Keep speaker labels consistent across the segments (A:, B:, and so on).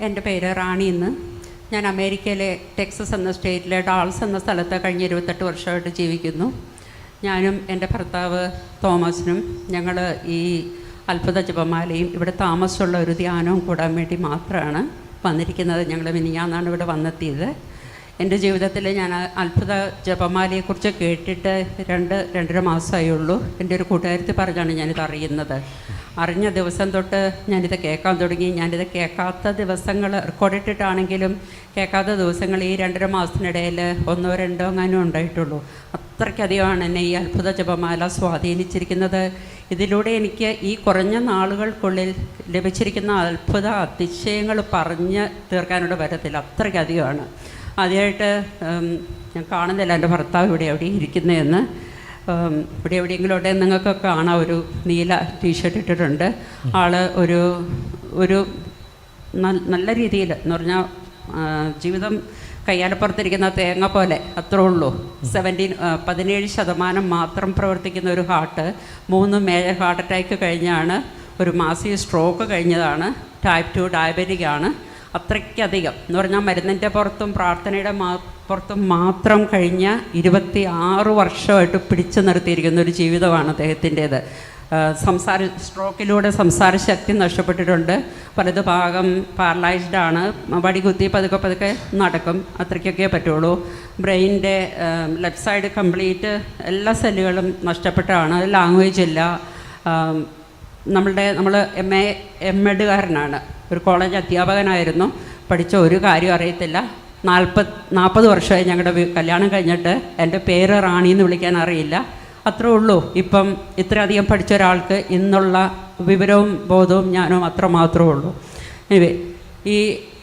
A: എന്റെ പേര് റാണി എന്ന്. ഞാൻ അമേരിക്കയിലെ ടെക്സസ് എന്ന സ്റ്റേറ്റിലെ ഡാൾസ് എന്ന സ്ഥലത്ത് കഴിഞ്ഞ ഇരുപത്തെട്ട് വർഷമായിട്ട് ജീവിക്കുന്നു. ഞാനും എന്റെ ഭർത്താവ് തോമസിനും ഞങ്ങൾ ഈ അത്ഭുത ജപമാലയും ഇവിടെ താമസമുള്ള ഒരു ധ്യാനവും കൂടാൻ വേണ്ടി മാത്രമാണ് വന്നിരിക്കുന്നത്. ഞങ്ങൾ മിനിഞ്ഞാന്നാണ് ഇവിടെ വന്നെത്തിയത്. എന്റെ ജീവിതത്തിൽ ഞാൻ അത്ഭുത ജപമാലയെക്കുറിച്ച് കേട്ടിട്ട് രണ്ട് രണ്ടര മാസമായുള്ളൂ. എന്റെ ഒരു കൂട്ടുകാരത്തിൽ പറഞ്ഞാണ് ഞാനിത് അറിയുന്നത് അറിഞ്ഞ ദിവസം തൊട്ട് ഞാനിത് കേൾക്കാൻ തുടങ്ങി. ഞാനിത് കേൾക്കാത്ത ദിവസങ്ങൾ റെക്കോർഡിട്ടിട്ടാണെങ്കിലും കേൾക്കാത്ത ദിവസങ്ങൾ ഈ രണ്ടര മാസത്തിനിടയിൽ ഒന്നോ രണ്ടോ അങ്ങനെ ഉണ്ടായിട്ടുള്ളൂ. അത്രയ്ക്കധികമാണ് എന്നെ ഈ അത്ഭുത ജപമാല സ്വാധീനിച്ചിരിക്കുന്നത്. ഇതിലൂടെ എനിക്ക് ഈ കുറഞ്ഞ നാളുകൾക്കുള്ളിൽ ലഭിച്ചിരിക്കുന്ന അത്ഭുത അതിശയങ്ങൾ പറഞ്ഞ് തീർക്കാനോട് പറ്റത്തില്ല അത്രയ്ക്കധികമാണ്. ആദ്യമായിട്ട് ഞാൻ കാണുന്നില്ല. എന്റെ ഭർത്താവ് ഇവിടെ എവിടെ ഇരിക്കുന്നതെന്ന്. ഇവിടെ എവിടെയെങ്കിലും ഉണ്ടെ നിങ്ങൾക്ക് കാണാം. ഒരു നീല ടീഷർട്ട് ഇട്ടിട്ടുണ്ട്. ആൾ ഒരു ഒരു നല്ല രീതിയിൽ എന്ന് പറഞ്ഞാൽ ജീവിതം കയ്യാലപ്പുറത്തിരിക്കുന്ന തേങ്ങ പോലെ അത്രേ ഉള്ളൂ. സെവന്റീൻ പതിനേഴ് ശതമാനം മാത്രം പ്രവർത്തിക്കുന്ന ഒരു ഹാർട്ട്. മൂന്ന് മേജർ ഹാർട്ട് അറ്റാക്ക് കഴിഞ്ഞാണ് ഒരു മാസിക സ്ട്രോക്ക് കഴിഞ്ഞതാണ് ടൈപ്പ് ടു ഡയബറ്റിക് ആണ്. അത്രയ്ക്കധികം. എന്ന് പറഞ്ഞാൽ മരുന്നിന്റെ പുറത്തും പ്രാർത്ഥനയുടെ മാ പുറത്തും മാത്രം കഴിഞ്ഞ ഇരുപത്തി ആറ് വർഷമായിട്ട് പിടിച്ചു നിർത്തിയിരിക്കുന്ന ഒരു ജീവിതമാണ് അദ്ദേഹത്തിന്റേത്. സംസാര സ്ട്രോക്കിലൂടെ സംസാരശക്തി നഷ്ടപ്പെട്ടിട്ടുണ്ട്. പലത് ഭാഗം പാരലൈസ്ഡ് ആണ്. വടി കുത്തി പതുക്കെ പതുക്കെ നടക്കും. അത്രയ്ക്കൊക്കെ പറ്റുള്ളൂ. ബ്രെയിനിന്റെ ലെഫ്റ്റ് സൈഡ് കംപ്ലീറ്റ് എല്ലാ സെല്ലുകളും നഷ്ടപ്പെട്ടാണ്. ലാംഗ്വേജ് ഇല്ല. നമ്മളുടെ നമ്മൾ എം എ എം എഡുകാരനാണ്. ഒരു കോളേജ് അധ്യാപകനായിരുന്നു. പഠിച്ച ഒരു കാര്യം അറിയത്തില്ല. നാൽപ്പത് നാൽപ്പത് വർഷമായി ഞങ്ങളുടെ കല്യാണം കഴിഞ്ഞിട്ട് എന്റെ പേര് റാണി എന്ന് വിളിക്കാൻ അറിയില്ല. അത്രേ ഉള്ളൂ. ഇപ്പം ഇത്രയധികം പഠിച്ച ഒരാൾക്ക് ഇന്നുള്ള വിവരവും ബോധവും ഞാനും അത്ര മാത്രമേ ഉള്ളൂ. എനിവേ ഈ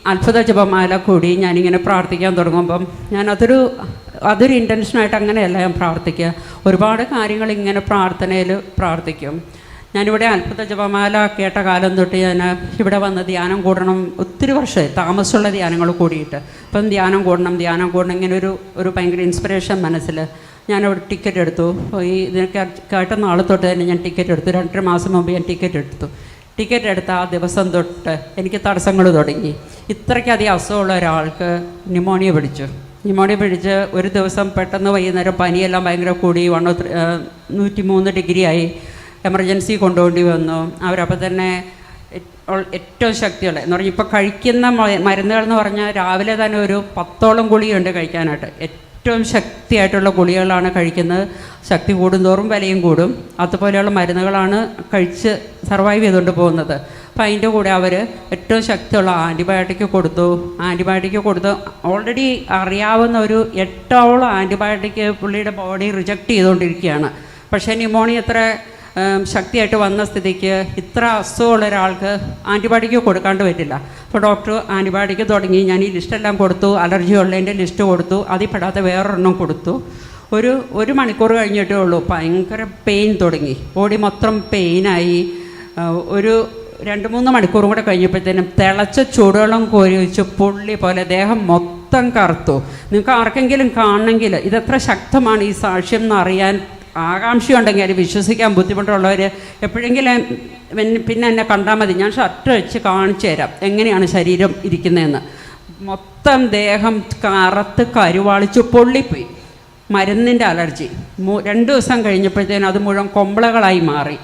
A: അത്ഭുത ജപമാല കൂടി ഞാനിങ്ങനെ പ്രാർത്ഥിക്കാൻ തുടങ്ങുമ്പം ഞാൻ അതൊരു അതൊരു ഇന്റൻഷനായിട്ട് അങ്ങനെയല്ല ഞാൻ പ്രാർത്ഥിക്കുക. ഒരുപാട് കാര്യങ്ങൾ ഇങ്ങനെ പ്രാർത്ഥനയിൽ പ്രാർത്ഥിക്കും. ഞാനിവിടെ അത്ഭുത ജപമാല കേട്ട കാലം തൊട്ട് ഞാൻ ഇവിടെ വന്ന് ധ്യാനം കൂടണം. ഒത്തിരി വർഷമായി താമസമുള്ള ധ്യാനങ്ങൾ കൂടിയിട്ട്. അപ്പം ധ്യാനം കൂടണം ധ്യാനം കൂടണം. ഇങ്ങനെ ഒരു ഒരു ഭയങ്കര ഇൻസ്പിറേഷൻ മനസ്സിൽ. ഞാനവിടെ ടിക്കറ്റ് എടുത്തു. ഈ ഇതിനൊക്കെ കേട്ട നാളെ തൊട്ട് തന്നെ ഞാൻ ടിക്കറ്റ് എടുത്തു. രണ്ടര മാസം മുമ്പ് ഞാൻ ടിക്കറ്റ് എടുത്തു. ടിക്കറ്റ് എടുത്ത ആ ദിവസം തൊട്ട് എനിക്ക് തടസ്സങ്ങൾ തുടങ്ങി. ഇത്രയ്ക്കധികം അസുഖമുള്ള ഒരാൾക്ക് ന്യൂമോണിയ പിടിച്ചു. ന്യൂമോണിയ പിടിച്ച് ഒരു ദിവസം പെട്ടെന്ന് വൈകുന്നേരം പനിയെല്ലാം ഭയങ്കര കൂടി. വൺ നൂറ്റി മൂന്ന് ഡിഗ്രി ആയി എമർജൻസി കൊണ്ടുപോകേണ്ടി വന്നു. അവരപ്പോൾ തന്നെ ഏറ്റവും ശക്തിയുള്ള എന്ന് പറഞ്ഞാൽ ഇപ്പോൾ കഴിക്കുന്ന മരുന്നുകൾ എന്ന് പറഞ്ഞാൽ രാവിലെ തന്നെ ഒരു പത്തോളം ഗുളികയുണ്ട് കഴിക്കാനായിട്ട്. ഏറ്റവും ശക്തിയായിട്ടുള്ള ഗുളികകളാണ് കഴിക്കുന്നത്. ശക്തി കൂടുന്തോറും വിലയും കൂടും. അതുപോലെയുള്ള മരുന്നുകളാണ് കഴിച്ച് സർവൈവ് ചെയ്തുകൊണ്ട് പോകുന്നത്. അപ്പം അതിന്റെ കൂടെ അവർ ഏറ്റവും ശക്തിയുള്ള ആന്റിബയോട്ടിക് കൊടുത്തു. ആന്റിബയോട്ടിക് കൊടുത്തു ഓൾറെഡി അറിയാവുന്ന ഒരു എട്ടോളം ആന്റിബയോട്ടിക് പുള്ളിയുടെ ബോഡി റിജക്റ്റ് ചെയ്തുകൊണ്ടിരിക്കുകയാണ്. പക്ഷേ ന്യൂമോണിയ എത്ര ശക്തിയായിട്ട് വന്ന സ്ഥിതിക്ക് ഇത്ര അസുഖമുള്ള ഒരാൾക്ക് ആന്റിബയോട്ടിക് കൊടുക്കാണ്ട് പറ്റില്ല. അപ്പോൾ ഡോക്ടർ ആന്റിബയോട്ടിക് തുടങ്ങി ഞാൻ ഈ ലിസ്റ്റെല്ലാം കൊടുത്തു അലർജി ഉള്ളതിന്റെ ലിസ്റ്റ് കൊടുത്തു അതിൽ പെടാത്ത വേറൊരെണ്ണം കൊടുത്തു. ഒരു ഒരു മണിക്കൂർ കഴിഞ്ഞിട്ടേ ഉള്ളൂ ഭയങ്കര പെയിൻ തുടങ്ങി. ബോഡി മൊത്തം പെയിനായി. ഒരു രണ്ട് മൂന്ന് മണിക്കൂറും കൂടെ കഴിഞ്ഞപ്പോഴത്തേനും തിളച്ച ചൂടുവെള്ളം കോരി വെച്ച് പുള്ളി പോലെ ദേഹം മൊത്തം കറുത്തു. നിങ്ങൾക്ക് ആർക്കെങ്കിലും കാണണമെങ്കിൽ ഇതെത്ര ശക്തമാണ് ഈ സാക്ഷ്യം എന്ന് അറിയാൻ ആകാംക്ഷയുണ്ടെങ്കിൽ അത് വിശ്വസിക്കാൻ ബുദ്ധിമുട്ടുള്ളവർ എപ്പോഴെങ്കിലും പിന്നെ എന്നെ കണ്ടാൽ മതി. ഞാൻ ഷർട്ട് വെച്ച് കാണിച്ചു തരാം. എങ്ങനെയാണ് ശരീരം ഇരിക്കുന്നതെന്ന്. മൊത്തം ദേഹം കറുത്ത് കരുവാളിച്ച് പൊള്ളിപ്പോയി. മരുന്നിന്റെ അലർജി. രണ്ട് ദിവസം കഴിഞ്ഞപ്പോഴത്തേനും അത് മുഴുവൻ കൊമ്പളകളായി മാറി.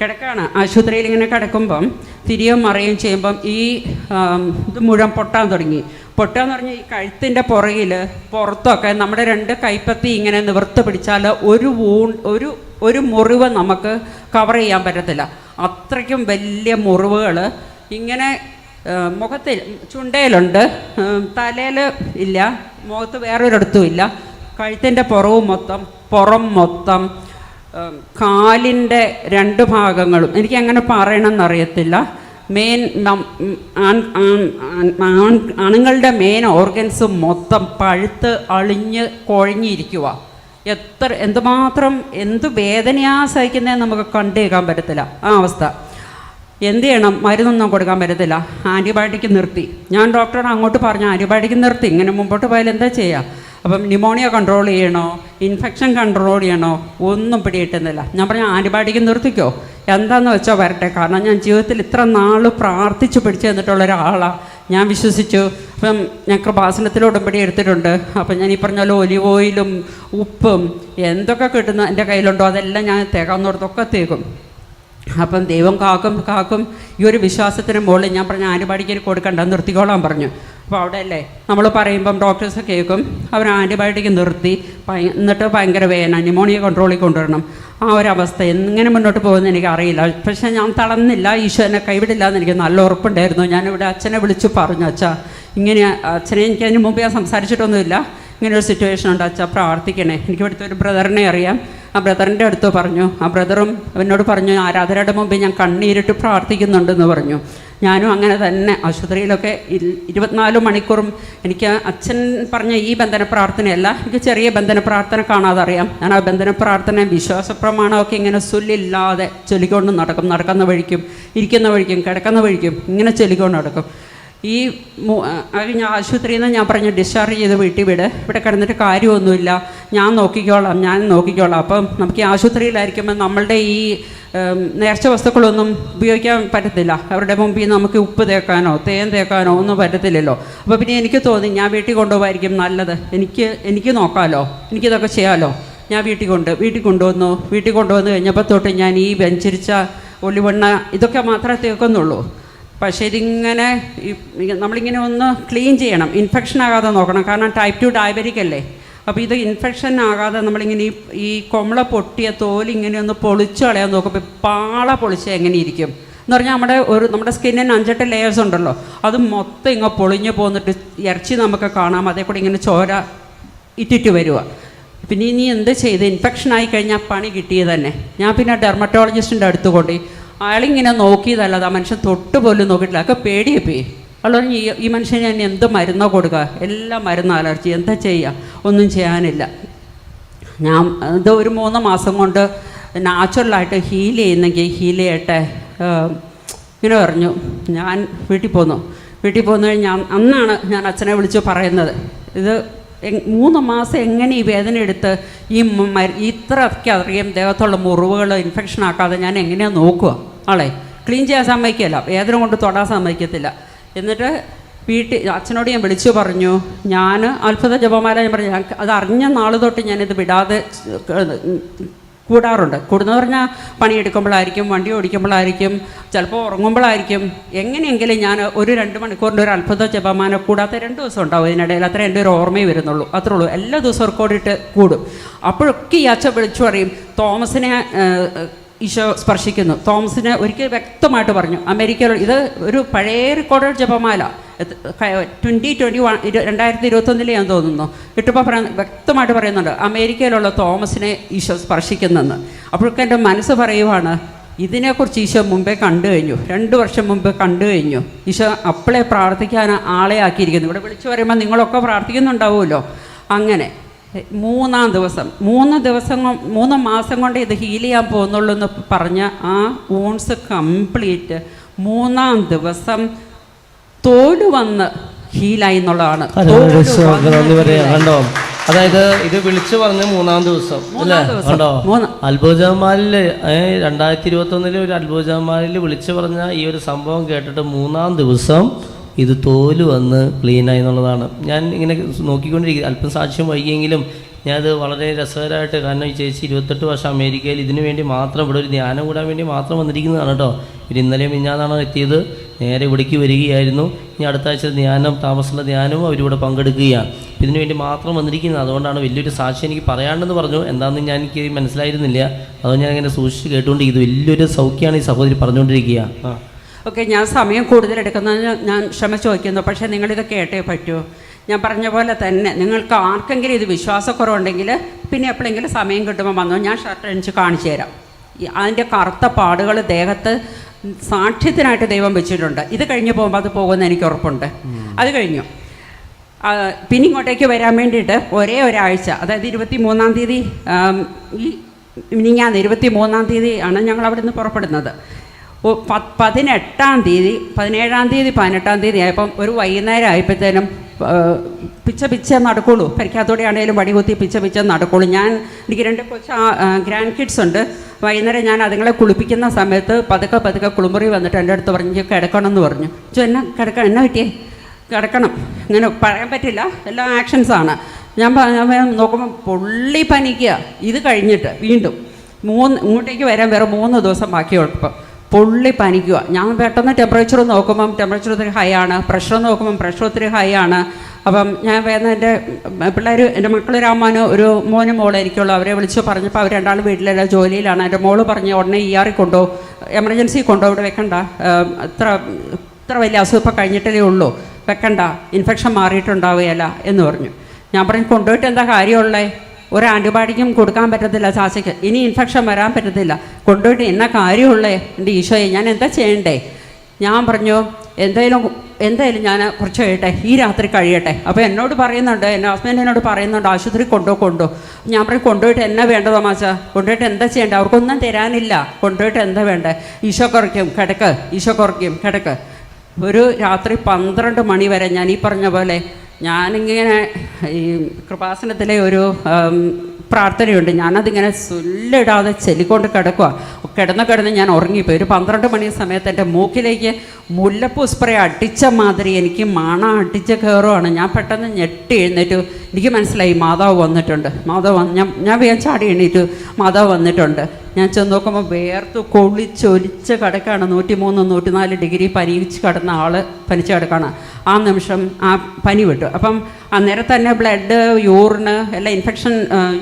A: കിടക്കാണ്. ആശുപത്രിയിൽ ഇങ്ങനെ കിടക്കുമ്പം തിരിയും മറിയും ചെയ്യുമ്പം ഈ ഇത് മുഴുവൻ പൊട്ടാൻ തുടങ്ങി. പൊട്ടാന്ന് പറഞ്ഞാൽ ഈ കഴുത്തിന്റെ പുറകിൽ പുറത്തൊക്കെ നമ്മുടെ രണ്ട് കൈപ്പത്തി ഇങ്ങനെ നിവർത്ത് പിടിച്ചാൽ ഒരു വൂൺ ഒരു ഒരു മുറിവ് നമുക്ക് കവർ ചെയ്യാൻ പറ്റത്തില്ല. അത്രയ്ക്കും വലിയ മുറിവുകൾ ഇങ്ങനെ മുഖത്തിൽ ചുണ്ടയിലുണ്ട്. തലയിൽ ഇല്ല മുഖത്ത് വേറൊരിടത്തും ഇല്ല. കഴുത്തിന്റെ പുറവ് മൊത്തം പുറം മൊത്തം കാലിന്റെ രണ്ട് ഭാഗങ്ങളും. എനിക്ക് അങ്ങനെ പറയണമെന്നറിയത്തില്ല. മെയിൻ ആണുങ്ങളുടെ മെയിൻ ഓർഗൻസ് മൊത്തം പഴുത്ത് അളിഞ്ഞ് കുഴഞ്ഞിരിക്കുക എത്ര എന്തുമാത്രം എന്ത് വേദനയാ സഹിക്കുന്നതെന്ന് നമുക്ക് കണ്ടേക്കാൻ പറ്റത്തില്ല. ആ അവസ്ഥ. എന്ത് ചെയ്യണം? മരുന്നൊന്നും കൊടുക്കാൻ പറ്റത്തില്ല. ആന്റിബയോട്ടിക് നിർത്തി. ഞാൻ ഡോക്ടറോട് അങ്ങോട്ട് പറഞ്ഞു ആന്റിബയോട്ടിക് നിർത്തി. ഇങ്ങനെ മുമ്പോട്ട് പോയാൽ എന്താ ചെയ്യുക അപ്പം ന്യൂമോണിയ കൺട്രോൾ ചെയ്യണോ? ഇൻഫെക്ഷൻ കൺട്രോൾ ചെയ്യണോ? ഒന്നും പിടികിട്ടുന്നില്ല. ഞാൻ പറഞ്ഞു ആന്റിബയോട്ടിക് നിർത്തിക്കോ? എന്താന്ന് വെച്ചാൽ വരട്ടെ. കാരണം ഞാൻ ജീവിതത്തിൽ ഇത്ര നാൾ പ്രാർത്ഥിച്ചു പിടിച്ചു തന്നിട്ടുള്ള ഒരാളാണ് ഞാൻ വിശ്വസിച്ചു. അപ്പം ഞാൻ കൃപാസനത്തിൽ ഉടമ്പടി എടുത്തിട്ടുണ്ട്. അപ്പം ഞാൻ ഈ പറഞ്ഞ പോലെ ഒലിവ് ഓയിലും ഉപ്പും എന്തൊക്കെ കിട്ടുന്ന എന്റെ കയ്യിലുണ്ടോ അതെല്ലാം ഞാൻ തേക്കാവുന്നിടത്തൊക്കെ തേക്കും. അപ്പം ദൈവം കാക്കും കാക്കും ഈ ഒരു വിശ്വാസത്തിന് മുകളിൽ ഞാൻ പറഞ്ഞ ആനുപാടിക്കൽ കൊടുക്കണ്ട നിർത്തിക്കോളാൻ പറഞ്ഞു. അപ്പോൾ അവിടെ അല്ലേ? നമ്മൾ പറയുമ്പം ഡോക്ടേഴ്സ് കേൾക്കും അവർ ആന്റിബയോട്ടിക് നിർത്തി എന്നിട്ട് ഭയങ്കര വേദന ന്യൂമോണിയ കൺട്രോളിൽ കൊണ്ടുവരണം. ആ ഒരു അവസ്ഥ എങ്ങനെ മുന്നോട്ട് പോകുമെന്ന് എനിക്ക് അറിയില്ല. പക്ഷേ ഞാൻ തളർന്നില്ല ഈശോനെ കൈവിടില്ല എന്ന് എനിക്ക് നല്ല ഉറപ്പുണ്ടായിരുന്നു. ഞാനിവിടെ അച്ഛനെ വിളിച്ചു പറഞ്ഞു അച്ഛാ ഇങ്ങനെ അച്ഛനെ എനിക്ക് അതിന് മുമ്പ് ഞാൻ സംസാരിച്ചിട്ടൊന്നുമില്ല. ഇങ്ങനെ ഒരു സിറ്റുവേഷൻ ഉണ്ട് അച്ഛാ പ്രാർത്ഥിക്കണേ. എനിക്ക് ഇവിടുത്തെ ഒരു ബ്രദറിനെ അറിയാം. ആ ബ്രദറിന്റെ അടുത്ത് പറഞ്ഞു ആ ബ്രദറും എന്നോട് പറഞ്ഞു ആരാധനയുടെ മുമ്പ് ഞാൻ കണ്ണീരിട്ട് പ്രാർത്ഥിക്കുന്നുണ്ടെന്ന് പറഞ്ഞു. ഞാനും അങ്ങനെ തന്നെ ആശുപത്രിയിലൊക്കെ ഇരുപത്തിനാല് മണിക്കൂറും എനിക്ക് അച്ഛൻ പറഞ്ഞ ഈ ബന്ധന പ്രാർത്ഥനയല്ല എനിക്ക് ചെറിയ ബന്ധന പ്രാർത്ഥന കാണാതെ അറിയാം ഞാൻ ആ ബന്ധന പ്രാർത്ഥന വിശ്വാസ പ്രമാണമൊക്കെ ഇങ്ങനെ ചൊല്ലില്ലാതെ ചൊല്ലിക്കൊണ്ട് നടക്കും. നടക്കുന്ന വഴിക്കും ഇരിക്കുന്ന വഴിക്കും കിടക്കുന്ന വഴിക്കും ഇങ്ങനെ ചൊല്ലിക്കൊണ്ട് നടക്കും. ഈ കഴിഞ്ഞ ആശുപത്രിയിൽ നിന്ന് ഞാൻ പറഞ്ഞു ഡിസ്ചാർജ് ചെയ്ത് വീട്ടിൽ വിട്. ഇവിടെ കിടന്നിട്ട് കാര്യമൊന്നുമില്ല. ഞാൻ നോക്കിക്കോളാം ഞാൻ നോക്കിക്കോളാം. അപ്പം നമുക്ക് ഈ ആശുപത്രിയിലായിരിക്കുമ്പോൾ നമ്മളുടെ ഈ നേർച്ച വസ്തുക്കളൊന്നും ഉപയോഗിക്കാൻ പറ്റത്തില്ല. അവരുടെ മുമ്പിൽ നമുക്ക് ഉപ്പ് തേക്കാനോ തേൻ തേക്കാനോ ഒന്നും പറ്റത്തില്ലല്ലോ. അപ്പോൾ പിന്നെ എനിക്ക് തോന്നി ഞാൻ വീട്ടിൽ കൊണ്ടുപോകായിരിക്കും നല്ലത്. എനിക്ക് എനിക്ക് നോക്കാമല്ലോ എനിക്കിതൊക്കെ ചെയ്യാമല്ലോ ഞാൻ വീട്ടിൽ കൊണ്ട് വീട്ടിൽ കൊണ്ടുവന്നു. വീട്ടിൽ കൊണ്ടുവന്ന് കഴിഞ്ഞപ്പോൾ തൊട്ട് ഞാൻ ഈ വെഞ്ചരിച്ച ഒലിവെണ്ണ ഇതൊക്കെ മാത്രമേ തേക്കുന്നുള്ളൂ. പക്ഷേ ഇതിങ്ങനെ നമ്മളിങ്ങനെ ഒന്ന് ക്ലീൻ ചെയ്യണം. ഇൻഫെക്ഷൻ ആകാതെ നോക്കണം. കാരണം ടൈപ്പ് ടു ഡയബറ്റിക് അല്ലേ? അപ്പോൾ ഇത് ഇൻഫെക്ഷൻ ആകാതെ നമ്മളിങ്ങനെ ഈ ഈ കൊമള പൊട്ടിയ തോലിങ്ങനെ ഒന്ന് പൊളിച്ച് കളയാൻ നോക്കുമ്പോൾ പാള പൊളിച്ച് എങ്ങനെ ഇരിക്കും? എന്ന് പറഞ്ഞാൽ നമ്മുടെ ഒരു നമ്മുടെ സ്കിന്നിന് അഞ്ചെട്ട് ലെയേഴ്സ് ഉണ്ടല്ലോ. അത് മൊത്തം ഇങ്ങനെ പൊളിഞ്ഞു പോന്നിട്ട് ഇറച്ചി നമുക്ക് കാണാം. അതേ കൂടി ഇങ്ങനെ ചോര ഇറ്റിറ്റ് വരിക. പിന്നെ ഇനി എന്ത് ചെയ്ത്? ഇൻഫെക്ഷൻ ആയി കഴിഞ്ഞാൽ പണി കിട്ടിയത് തന്നെ. ഞാൻ പിന്നെ ഡെർമറ്റോളജിസ്റ്റിന്റെ അടുത്ത് കൊണ്ടുപോയി. അയാളിങ്ങനെ നോക്കിയതല്ലാതെ ആ മനുഷ്യൻ തൊട്ട് പോലും നോക്കിയിട്ടില്ല. അതൊക്കെ പേടിയപ്പോയി അയാൾ പറഞ്ഞു ഈ മനുഷ്യന് ഞാൻ എന്ത് മരുന്നോ കൊടുക്കുക എല്ലാ മരുന്ന് അലർജി. എന്താ ചെയ്യുക ഒന്നും ചെയ്യാനില്ല. ഞാൻ ഇത് ഒരു മൂന്ന് മാസം കൊണ്ട് നാച്ചുറലായിട്ട് ഹീൽ ചെയ്യുന്നെങ്കിൽ ഹീൽ ചെയ്യട്ടെ ഇങ്ങനെ പറഞ്ഞു. ഞാൻ വീട്ടിൽ പോന്നു. വീട്ടിൽ പോന്നു കഴിഞ്ഞാൽ അന്നാണ് ഞാൻ അച്ഛനെ വിളിച്ച് പറയുന്നത്. ഇത് മൂന്ന് മാസം എങ്ങനെ ഈ വേദന എടുത്ത് ഈ ഒക്കെ അറിയാം ദേഹത്തുള്ള മുറിവുകൾ ഇൻഫെക്ഷൻ ആക്കാതെ ഞാൻ എങ്ങനെയാണ് നോക്കുക ആളെ? ക്ലീൻ ചെയ്യാൻ സമ്മതിക്കില്ല. വേദന കൊണ്ട് തൊടാൻ സമ്മതിക്കത്തില്ല. എന്നിട്ട് വീട്ടിൽ അച്ഛനോട് ഞാൻ വിളിച്ചു പറഞ്ഞു ഞാൻ അത്ഭുത ജപമാല ഞാൻ പറഞ്ഞു അത് അറിഞ്ഞ നാൾ തൊട്ട് ഞാനിത് വിടാതെ കൂടാറുണ്ട്. കൂടുന്നത് പറഞ്ഞാൽ പണിയെടുക്കുമ്പോഴായിരിക്കും വണ്ടി ഓടിക്കുമ്പോഴായിരിക്കും ചിലപ്പോൾ ഉറങ്ങുമ്പോഴായിരിക്കും എങ്ങനെയെങ്കിലും ഞാൻ ഒരു രണ്ട് മണിക്കൂറിന്റെ ഒരു അത്ഭുത ജപമാനം കൂടാത്ത രണ്ട് ദിവസം ഉണ്ടാവും ഇതിനിടയിൽ. അത്ര എന്റെ ഒരു ഓർമ്മയെ വരുന്നുള്ളൂ. അത്രേ ഉള്ളൂ. എല്ലാ ദിവസവും റെക്കോർഡിട്ട് കൂടും. അപ്പോഴൊക്കെ ഈ അച്ഛൻ വിളിച്ചു പറയും തോമസിനെ ഈശോ സ്പർശിക്കുന്നു. തോമസിനെ ഒരിക്കൽ വ്യക്തമായിട്ട് പറഞ്ഞു അമേരിക്കയിലുള്ള ഇത് ഒരു പഴയ റെക്കോർഡ് ജപമാല. ട്വന്റി ട്വന്റി വൺ രണ്ടായിരത്തി ഇരുപത്തൊന്നിൽ ഞാൻ തോന്നുന്നു. ഇട്ടിപ്പോൾ പറയാൻ വ്യക്തമായിട്ട് പറയുന്നുണ്ട് അമേരിക്കയിലുള്ള തോമസിനെ ഈശോ സ്പർശിക്കുന്നെന്ന്. അപ്പോഴൊക്കെ എന്റെ മനസ്സ് പറയുവാണ് ഇതിനെക്കുറിച്ച് ഈശോ മുമ്പേ കണ്ടു കഴിഞ്ഞു. രണ്ട് വർഷം മുമ്പ് കണ്ടു കഴിഞ്ഞു. ഈശോ അപ്പോളെ പ്രാർത്ഥിക്കാൻ ആളെ ആക്കിയിരിക്കുന്നു. ഇവിടെ വിളിച്ചു പറയുമ്പോൾ നിങ്ങളൊക്കെ പ്രാർത്ഥിക്കുന്നുണ്ടാവുമല്ലോ. അങ്ങനെ മൂന്നാം ദിവസം. മൂന്ന് ദിവസം മൂന്ന് മാസം കൊണ്ട് ഇത് ഹീൽ ചെയ്യാൻ പോകുന്നുള്ളൂ എന്ന് പറഞ്ഞ ആ വൂൺസ് കംപ്ലീറ്റ് മൂന്നാം ദിവസം തോട് വന്ന് ഹീലായി എന്നുള്ളതാണ്.
B: കണ്ടോ? അതായത് ഇത് വിളിച്ചു പറഞ്ഞ മൂന്നാം ദിവസം അല്ലേ? കണ്ടോ? രണ്ടായിരത്തി ഇരുപത്തി ഒന്നിൽ ഒരു അത്ഭുതമാലിൽ വിളിച്ചു പറഞ്ഞ ഈ ഒരു സംഭവം കേട്ടിട്ട് മൂന്നാം ദിവസം ഇത് തോൽ വന്ന് ക്ലീനായി എന്നുള്ളതാണ്. ഞാൻ ഇങ്ങനെ നോക്കിക്കൊണ്ടിരിക്കും അല്പം സാക്ഷ്യം വൈകിയെങ്കിലും ഞാനത് വളരെ രസകരമായിട്ട് കാരണം ഈ ചേച്ചി ഇരുപത്തെട്ട് വർഷം അമേരിക്കയിൽ ഇതിനു വേണ്ടി മാത്രം ഇവിടെ ഒരു ധ്യാനം കൂടാൻ വേണ്ടി മാത്രം വന്നിരിക്കുന്നതാണ് കേട്ടോ. ഇവർ ഇന്നലെ മിഞ്ഞാന്നാണ് എത്തിയത്? നേരെ ഇവിടേക്ക് വരികയായിരുന്നു. ഇനി അടുത്ത ആഴ്ച ധ്യാനം താമസമുള്ള ധ്യാനവും അവരിവിടെ പങ്കെടുക്കുകയാണ്. ഇതിനു വേണ്ടി മാത്രം വന്നിരിക്കുന്നത്. അതുകൊണ്ടാണ് വലിയൊരു സാക്ഷി എനിക്ക് പറയാണ്ടെന്ന് പറഞ്ഞു. എന്താണെന്ന് ഞാൻ എനിക്ക് മനസ്സിലായിരുന്നില്ല. അതുകൊണ്ട് ഞാൻ ഇങ്ങനെ സൂക്ഷിച്ച് കേട്ടുകൊണ്ട് ഇത് വലിയൊരു സൗഖ്യമാണ് ഈ സഹോദരി പറഞ്ഞുകൊണ്ടിരിക്കുക. ആ.
A: ഓക്കെ ഞാൻ സമയം കൂടുതൽ എടുക്കുന്നതിന് ഞാൻ ക്ഷമ ചോദിക്കുന്നു. പക്ഷേ നിങ്ങളിത് കേട്ടേ പറ്റൂ. ഞാൻ പറഞ്ഞ പോലെ തന്നെ നിങ്ങൾക്ക് ആർക്കെങ്കിലും ഇത് വിശ്വാസക്കുറവുണ്ടെങ്കിൽ പിന്നെ എപ്പോഴെങ്കിലും സമയം കിട്ടുമ്പോൾ വന്നോ ഞാൻ ഷർട്ട് അണിച്ച് കാണിച്ചു തരാം. അതിന്റെ കറുത്ത പാടുകൾ ദേഹത്ത് സാക്ഷ്യത്തിനായിട്ട് ദൈവം വെച്ചിട്ടുണ്ട്. ഇത് കഴിഞ്ഞ് പോകുമ്പോൾ അത് പോകുമെന്ന് എനിക്ക് ഉറപ്പുണ്ട്. അത് കഴിഞ്ഞു. പിന്നെ ഇങ്ങോട്ടേക്ക് വരാൻ വേണ്ടിയിട്ട് ഒരേ ഒരാഴ്ച അതായത് ഇരുപത്തി മൂന്നാം തീയതി ഈ മിനിങ്ങാന്ന് ഇരുപത്തി മൂന്നാം തീയതി ആണ് ഞങ്ങൾ അവിടെ നിന്ന് പുറപ്പെടുന്നത്. പതിനെട്ടാം തീയതി പതിനേഴാം തീയതി പതിനെട്ടാം തീയതി ആയപ്പം ഒരു വൈകുന്നേരം ആയപ്പോഴത്തേനും പിച്ച പിച്ച നടക്കുള്ളൂ. പരിക്കാത്തോടെ ആണെങ്കിലും വടികുത്തി പിച്ച പിച്ച നടക്കുള്ളൂ. ഞാൻ എനിക്ക് രണ്ട് കൊച്ചു ഗ്രാൻഡ് കിഡ്സ് ഉണ്ട്. വൈകുന്നേരം ഞാൻ അതുങ്ങളെ കുളിപ്പിക്കുന്ന സമയത്ത് പതുക്കെ പതുക്കെ കുളിമുറി വന്നിട്ട് എന്റെ അടുത്ത് പറഞ്ഞു "ഇയ്യ് കിടക്കണം എന്ന് പറഞ്ഞു. ചോ എന്നാ കിടക്കണം എന്നെ പറ്റിയേ? കിടക്കണം. ഇങ്ങനെ പറയാൻ പറ്റില്ല. എല്ലാം ആക്ഷൻസാണ് ഞാൻ നോക്കുമ്പോൾ പൊള്ളി പനിക്കുക ഇത് കഴിഞ്ഞിട്ട് വീണ്ടും മൂന്ന് ഇങ്ങോട്ടേക്ക് വരാൻ വേറെ മൂന്ന് ദിവസം ബാക്കിയുള്ളപ്പോൾ പൊള്ളി പനിക്കുക. ഞാൻ പെട്ടെന്ന് ടെമ്പറേച്ചർ നോക്കുമ്പം ടെമ്പറേച്ചർ ഒത്തിരി ഹൈ ആണ്. പ്രഷർ നോക്കുമ്പം പ്രഷർ ഒത്തിരി ഹൈ ആണ്. അപ്പം ഞാൻ വേദന എന്റെ പിള്ളേർ എന്റെ മക്കളൊരു അമ്മാനോ ഒരു മോനും മോളെ എനിക്കുള്ളൂ അവരെ വിളിച്ച് പറഞ്ഞപ്പോൾ അവർ രണ്ടാളും വീട്ടിലെല്ലാം ജോലിയിലാണ്. എന്റെ മോൾ പറഞ്ഞ് ഉടനെ ഇ ആറിൽ കൊണ്ടോ എമർജൻസി കൊണ്ടോ ഇവിടെ വെക്കണ്ട. ഇത്ര ഇത്ര വലിയ അസുഖം ഇപ്പം കഴിഞ്ഞിട്ടല്ലേ ഉള്ളൂ. വെക്കണ്ട. ഇൻഫെക്ഷൻ മാറിയിട്ടുണ്ടാവുകയല്ല എന്ന് പറഞ്ഞു. ഞാൻ പറഞ്ഞു കൊണ്ടുപോയിട്ട് എന്താ കാര്യമുള്ളേ? ഒരു ആന്റിബയോട്ടിക്കും കൊടുക്കാൻ പറ്റത്തില്ല ചാച്ചയ്ക്ക് ഇനി ഇൻഫെക്ഷൻ വരാൻ പറ്റത്തില്ല. കൊണ്ടുപോയിട്ട് എന്നാ കാര്യമുള്ളേ? എന്റെ ഈശോയെ ഞാൻ എന്താ ചെയ്യണ്ടേ? ഞാൻ പറഞ്ഞു എന്തായാലും എന്തായാലും ഞാൻ കുറച്ച് കഴിയട്ടെ ഈ രാത്രി കഴിയട്ടെ. അപ്പോൾ എന്നോട് പറയുന്നുണ്ട് എന്റെ ഹസ്ബൻഡ് എന്നോട് പറയുന്നുണ്ട് ആശുപത്രി കൊണ്ടോ കൊണ്ടോ. ഞാൻ പറയും കൊണ്ടുപോയിട്ട് എന്നാ വേണ്ടതോ മാച്ച കൊണ്ടുപോയിട്ട് എന്താ ചെയ്യേണ്ടത് അവർക്കൊന്നും തരാനില്ല. കൊണ്ടുപോയിട്ട് എന്താ വേണ്ടേ? ഈശോ കുറയ്ക്കും കിടക്ക് ഈശോ കുറയ്ക്കും കിടക്ക്. ഒരു രാത്രി പന്ത്രണ്ട് മണി വരെ ഞാൻ ഈ പറഞ്ഞ പോലെ ഞാനിങ്ങനെ ഈ കൃപാസനത്തിലെ ഒരു പ്രാർത്ഥനയുണ്ട്. ഞാനതിങ്ങനെ സുല്ലിടാതെ ചെല്ലിക്കൊണ്ട് കിടക്കുക കിടന്ന് കിടന്ന് ഞാൻ ഉറങ്ങിപ്പോയി. ഒരു പന്ത്രണ്ട് മണി സമയത്ത് എന്റെ മൂക്കിലേക്ക് മുല്ലപ്പൂ സ്പ്രേ അടിച്ച മാതിരി എനിക്ക് മണ അടിച്ച് കയറുവാണ്. ഞാൻ പെട്ടെന്ന് ഞെട്ടി എഴുന്നേറ്റു. എനിക്ക് മനസ്സിലായി മാതാവ് വന്നിട്ടുണ്ട്. മാതാവ് ഞാൻ ഞാൻ വേഗം ചാടി എണീറ്റു. മാതാവ് വന്നിട്ടുണ്ട്. ഞാൻ ചെന്ന് നോക്കുമ്പോൾ വേർത്ത് കൊള്ളിച്ചൊലിച്ച് കിടക്കാണ്. നൂറ്റി മൂന്ന് നൂറ്റിനാല് ഡിഗ്രി പനിച്ച് കിടന്ന ആൾ പനിച്ച് കിടക്കാണ്. ആ നിമിഷം ആ പനി വിട്ടു. അപ്പം അന്നേരം തന്നെ ബ്ലഡ് യൂറിന് എല്ലാം ഇൻഫെക്ഷൻ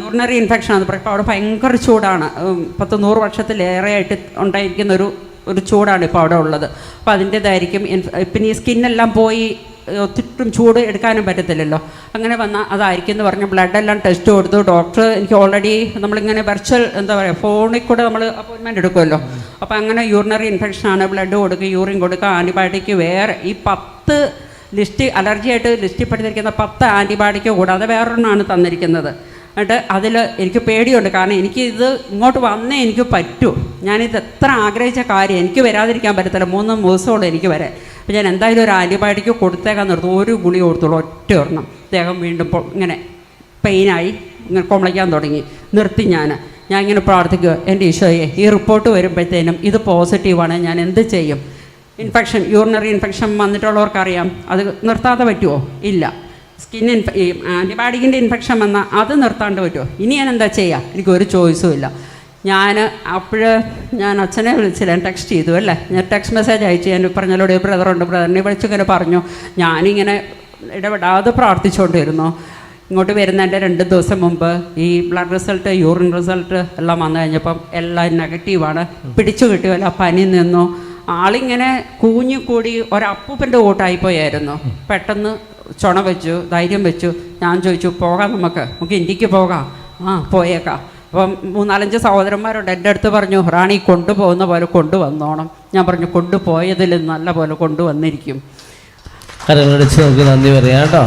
A: യൂറിനറി ഇൻഫെക്ഷൻ ആണ്. പക്ഷേ അവിടെ ഭയങ്കര ചൂടാണ്. പത്ത് നൂറ് വർഷത്തിലേറെയായിട്ട് ഉണ്ടായിരിക്കുന്ന ഒരു ഒരു ചൂടാണ് ഇപ്പോൾ അവിടെ ഉള്ളത്. അപ്പോൾ അതിന്റേതായിരിക്കും. പിന്നെ ഈ സ്കിന്നെല്ലാം പോയി ഒത്തിട്ടും ചൂട് എടുക്കാനും പറ്റത്തില്ലല്ലോ. അങ്ങനെ വന്നാൽ അതായിരിക്കും എന്ന് പറഞ്ഞ് ബ്ലഡ് എല്ലാം ടെസ്റ്റ് കൊടുത്തു. ഡോക്ടർ എനിക്ക് ഓൾറെഡി നമ്മളിങ്ങനെ വെർച്വൽ എന്താ പറയുക ഫോണിൽ കൂടെ നമ്മൾ അപ്പോയിൻമെന്റ് എടുക്കുമല്ലോ. അപ്പോൾ അങ്ങനെ യൂറിനറി ഇൻഫെക്ഷനാണ് ബ്ലഡ് കൊടുക്കുക യൂറിൻ കൊടുക്കുക ആന്റിബയോട്ടിക് വേറെ ഈ പത്ത് ലിസ്റ്റ് അലർജി ആയിട്ട് ലിസ്റ്റിൽ പെടുത്തിരിക്കുന്ന പത്ത് ആന്റിബയോട്ടിക് കൂടാതെ വേറൊരെണ്ണമാണ് തന്നിരിക്കുന്നത്. എന്നിട്ട് അതിൽ എനിക്ക് പേടിയുണ്ട്. കാരണം എനിക്ക് ഇത് ഇങ്ങോട്ട് വന്നേ എനിക്ക് പറ്റൂ. ഞാനിത് എത്ര ആഗ്രഹിച്ച കാര്യം എനിക്ക് വരാതിരിക്കാൻ പറ്റത്തില്ല. മൂന്ന് ദിവസമുള്ളൂ എനിക്ക് വരാൻ. അപ്പോൾ ഞാൻ എന്തായാലും ഒരു ആന്റിബയോട്ടിക് കൊടുത്തേക്കാൻ നിർത്തും. ഒരു ഗുളി കൊടുത്തോളൂ ഒറ്റ ഒരെണ്ണം. ദേഹം വീണ്ടും ഇങ്ങനെ പെയിനായി ഇങ്ങനെ കൊമളിക്കാൻ തുടങ്ങി. നിർത്തി ഞാൻ. ഞാൻ ഇങ്ങനെ പ്രാർത്ഥിക്കുക എന്റെ ഈശോയെ ഈ റിപ്പോർട്ട് വരുമ്പോഴത്തേനും ഇത് പോസിറ്റീവാണ് ഞാൻ എന്ത് ചെയ്യും? ഇൻഫെക്ഷൻ യൂറിനറി ഇൻഫെക്ഷൻ വന്നിട്ടുള്ളവർക്കറിയാം. അത് നിർത്താതെ പറ്റുമോ? ഇല്ല. സ്കിൻ ഇൻഫെ ആന്റിബയോട്ടിക്കിന്റെ ഇൻഫെക്ഷൻ വന്നാൽ അത് നിർത്താണ്ട് പറ്റുമോ? ഇനി ഞാൻ എന്താ ചെയ്യുക എനിക്കൊരു ചോയ്സും ഇല്ല. ഞാൻ അപ്പോൾ ഞാൻ അച്ഛനെ വിളിച്ചില്ല. ടെക്സ്റ്റ് ചെയ്തു അല്ലേ? ഞാൻ ടെക്സ്റ്റ് മെസ്സേജ് അയച്ചു. ഞാൻ പറഞ്ഞാലോടെ ബ്രദറുണ്ട് ബ്രദറിനെ വിളിച്ചിങ്ങനെ പറഞ്ഞു. ഞാനിങ്ങനെ ഇടപെടാതെ പ്രാർത്ഥിച്ചുകൊണ്ടിരുന്നു. ഇങ്ങോട്ട് വരുന്നതിന്റെ രണ്ട് ദിവസം മുമ്പ് ഈ ബ്ലഡ് റിസൾട്ട് യൂറിൻ റിസൾട്ട് എല്ലാം വന്നു കഴിഞ്ഞപ്പം എല്ലാം നെഗറ്റീവാണ് പിടിച്ചു കിട്ടിയല്ല പനി നിന്നു. ആളിങ്ങനെ കൂഞ്ഞു കൂടി ഒരപ്പൂപ്പന്റെ കൂട്ടായിപ്പോയായിരുന്നു പെട്ടെന്ന് ചുണ വെച്ചു ധൈര്യം വെച്ചു. ഞാൻ ചോദിച്ചു പോകാം നമുക്ക്. നമുക്ക് ഇന്ത്യയ്ക്ക് പോകാം. ആ പോയേക്കാം. അപ്പം മൂന്നാലഞ്ച് സഹോദരന്മാരുണ്ട്. എന്റെ അടുത്ത് പറഞ്ഞു റാണി കൊണ്ടുപോകുന്ന പോലെ കൊണ്ടുവന്നോണം. ഞാൻ പറഞ്ഞു കൊണ്ടുപോയതിൽ നല്ല പോലെ കൊണ്ടുവന്നിരിക്കും.
B: നന്ദി പറയാം കേട്ടോ.